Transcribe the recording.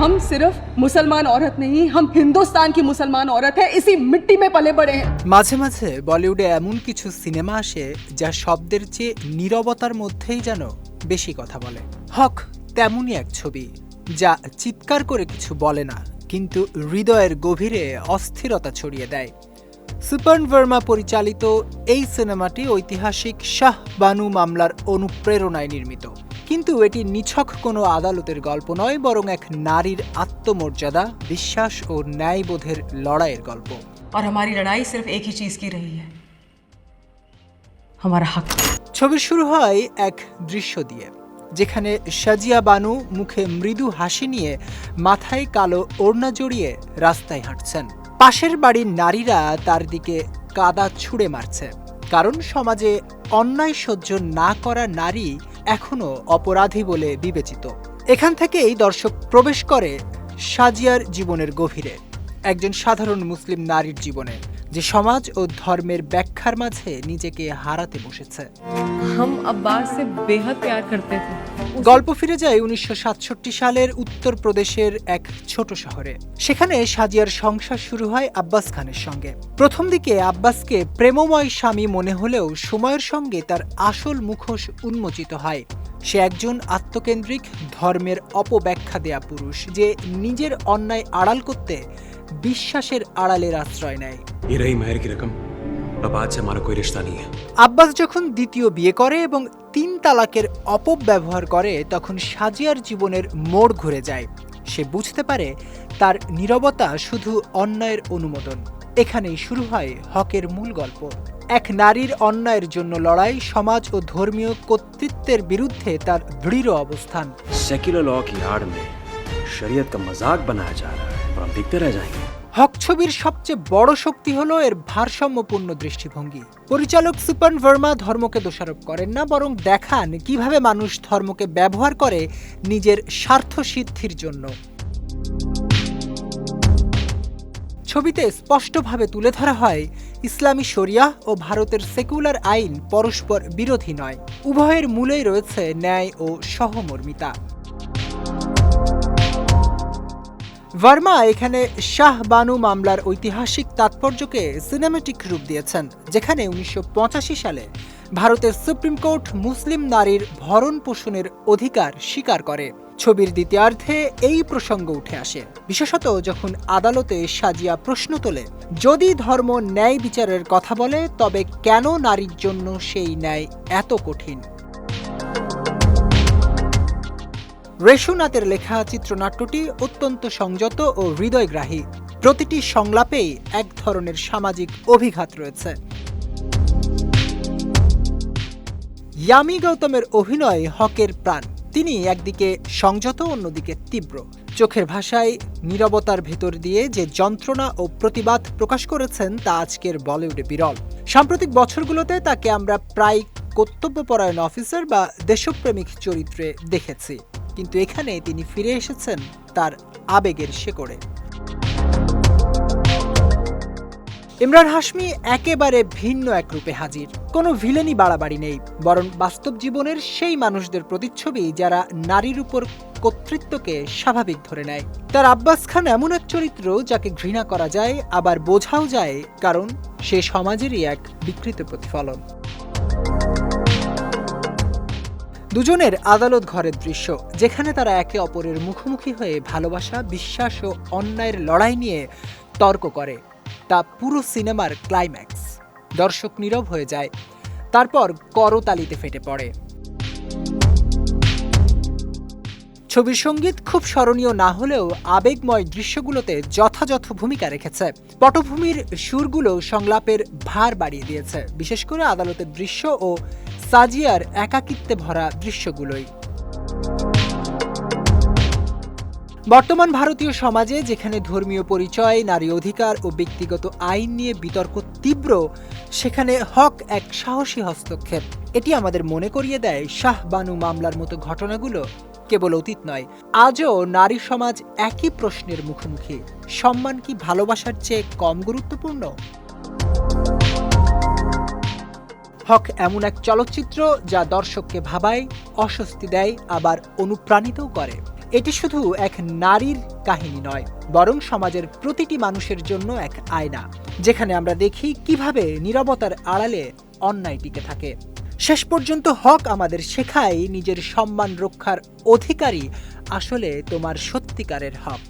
हम सिर्फ मुसलमान औरत नहीं हम हिंदुस्तान की मुसलमान औरत है इसी मिट्टी में पले बड़े हैं মাঝে মাঝে বলিউডে এমন কিছু সিনেমা আসে যা শব্দের চেয়ে নীরবতার মধ্যেই যেন বেশি কথা বলে হক তেমনই এক ছবি যা চিৎকার করে কিছু বলে না কিন্তু হৃদয়ের গভীরে অস্থিরতা ছড়িয়ে দেয় সুপর্ণ ভার্মা পরিচালিত এই সিনেমাটি ঐতিহাসিক শাহ বানু মামলার অনুপ্রেরণায় নির্মিত কিন্তু এটি নিছক কোনো আদালতের গল্প নয় বরং এক নারীর আত্মমর্যাদা বিশ্বাস ও ন্যায়বোধের লড়াইয়ের গল্প और हमारी लड़ाई सिर्फ एक ही चीज की रही है हमारा हक ছবির শুরু হয় এক দৃশ্য দিয়ে যেখানে সাজিয়া বানু মুখে মৃদু হাসি নিয়ে মাথায় কালো ওড়না জড়িয়ে রাস্তায় হাঁটছেন পাশের বাড়ির নারীরা তার দিকে কাদা ছুঁড়ে মারছে কারণ সমাজে অন্যায় সহ্য না করা নারী এখনও অপরাধী বলে বিবেচিত। এখান থেকেই দর্শক প্রবেশ করে সাজিয়ার জীবনের গভীরে। একজন সাধারণ মুসলিম নারীর জীবনে, যে সমাজ ও ধর্মের ব্যাখ্যার মাঝে নিজেকে হারাতে বসেছে। হাম আব্বাস সে বেহদ প্যার করতে থে গল্প ফিরে যায় উনিশশো সাতষট্টি সালের উত্তরপ্রদেশের এক ছোট শহরে। সেখানে সাজিয়ার সংসার শুরু হয় আব্বাস খানের সঙ্গে। প্রথম দিকে আব্বাসকে প্রেমময় স্বামী মনে হলেও সময়ের সঙ্গে তার আসল মুখোশ উন্মোচিত হয়। সে একজন আত্মকেন্দ্রিক ধর্মের অপব্যাখ্যা দেয়া পুরুষ যে নিজের অন্যায় আড়াল করতে বিশ্বাসের আড়ালের আশ্রয় নেয়। এরাই মায়ের কীরকম আব্বাস যখন দ্বিতীয় বিয়ে করে এবং তিন তালাকের অপব্যবহার করে তখন সাজিয়ার জীবনের মোড় ঘুরে যায় সে বুঝতে পারে তার নীরবতা শুধু অন্যায়ের অনুমোদন এখানেই শুরু হয় হকের মূল গল্প এক নারীর অন্যায়ের জন্য লড়াই সমাজ ও ধর্মীয় কর্তৃত্বের বিরুদ্ধে তার দৃঢ় অবস্থান सेक्युलर लॉ की आड़ में शरीयत का मजाक बनाया जा रहा है और हम देखते रह जाएंगे হক ছবির সবচেয়ে বড় শক্তি হলো এর ভারসাম্যপূর্ণ দৃষ্টিভঙ্গি। পরিচালক সুপন ভার্মা ধর্মকে দোষারোপ করেন না, বরং দেখান কীভাবে মানুষ ধর্মকে ব্যবহার করে নিজের স্বার্থ সিদ্ধির জন্য। ছবিতে স্পষ্টভাবে তুলে ধরা হয়, ইসলামী শরিয়াহ ও ভারতের সেকুলার আইন পরস্পর বিরোধী নয়। উভয়ের মূলেই রয়েছে ন্যায় ও সহমর্মিতা। ভার্মা এখানে শাহ বানু মামলার ঐতিহাসিক তাৎপর্যকে সিনেমেটিক রূপ দিয়েছেন, যেখানে উনিশশো পঁচাশি সালে ভারতের সুপ্রিম কোর্ট মুসলিম নারীর ভরণ পোষণের অধিকার স্বীকার করে। ছবির দ্বিতীয়ার্ধে এই প্রসঙ্গ উঠে আসে। বিশেষত যখন আদালতে সাজিয়া প্রশ্ন তোলে, যদি ধর্ম ন্যায় বিচারের কথা বলে, তবে কেন নারীর জন্য সেই ন্যায় এত কঠিন? রেশুনাথের লেখা চিত্রনাট্যটি অত্যন্ত সংযত ও হৃদয়গ্রাহী। প্রতিটি সংলাপেই এক ধরনের সামাজিক অভিঘাত রয়েছে। ইয়ামি গৌতমের অভিনয় হকের প্রাণ। তিনি একদিকে সংযত, অন্যদিকে তীব্র। চোখের ভাষায় নীরবতার ভেতর দিয়ে যে যন্ত্রণা ও প্রতিবাদ প্রকাশ করেছেন, তা আজকের বলিউডে বিরল। সাম্প্রতিক বছরগুলোতে তাকে আমরা প্রায় কর্তব্যপরায়ণ অফিসার বা দেশপ্রেমিক চরিত্রে দেখেছি। কিন্তু এখানে তিনি ফিরে এসেছেন তার আবেগের শেকড়ে। ইমরান হাশমি একেবারে ভিন্ন এক রূপে হাজির। কোনো ভিলেনি বাড়াবাড়ি নেই, বরং বাস্তব জীবনের সেই মানুষদের প্রতিচ্ছবি যারা নারীর উপর কর্তৃত্বকে স্বাভাবিক ধরে নেয়। তার আব্বাস খান এমন এক চরিত্র যাকে ঘৃণা করা যায়, আবার বোঝাও যায় কারণ সে সমাজেরই এক বিকৃত প্রতিফলন। দুজনের আদালত ঘরের দৃশ্য, যেখানে তারা একে অপরের মুখোমুখি হয়ে ভালোবাসা, বিশ্বাস ও অন্যায়ের লড়াই নিয়ে তর্ক করে। তা পুরো সিনেমার ক্লাইম্যাক্স। দর্শক নীরব হয়ে যায়। তারপর করতালিতে ফেটে পড়ে। ছবির সংগীত খুব স্মরণীয় না হলেও আবেগময় দৃশ্যগুলোতে যথাযথ ভূমিকা রেখেছে। পটভূমির সুরগুলো সংলাপের ভার বাড়িয়ে দিয়েছে। বিশেষ করে আদালতের দৃশ্য ও সাজিয়ার একাকিত্বে ভরা দৃশ্যগুলোই। বর্তমান ভারতীয় সমাজে যেখানে ধর্মীয় পরিচয়, নারী অধিকার ও ব্যক্তিগত আইন নিয়ে বিতর্ক তীব্র, সেখানে হক এক সাহসী হস্তক্ষেপ। এটি আমাদের মনে করিয়ে দেয় শাহ বানু মামলার মতো ঘটনাগুলো কেবল অতীত নয়, আজও নারী সমাজ একই প্রশ্নের মুখোমুখি। সম্মান কি ভালোবাসার চেয়ে কম গুরুত্বপূর্ণ? হক এমন এক চলচ্চিত্র যা দর্শককে ভাবায়, অস্বস্তি দেয়, আবার অনুপ্রাণিতও করে। এটি শুধু এক নারীর কাহিনী নয়, বরং সমাজের প্রতিটি মানুষের জন্য এক আয়না, যেখানে আমরা দেখি কীভাবে নীরবতার আড়ালে অন্যায় টিকে থাকে। শেষ পর্যন্ত হক আমাদের শেখায় নিজের সম্মান রক্ষার অধিকারী আসলে তোমার সত্যিকারের হক।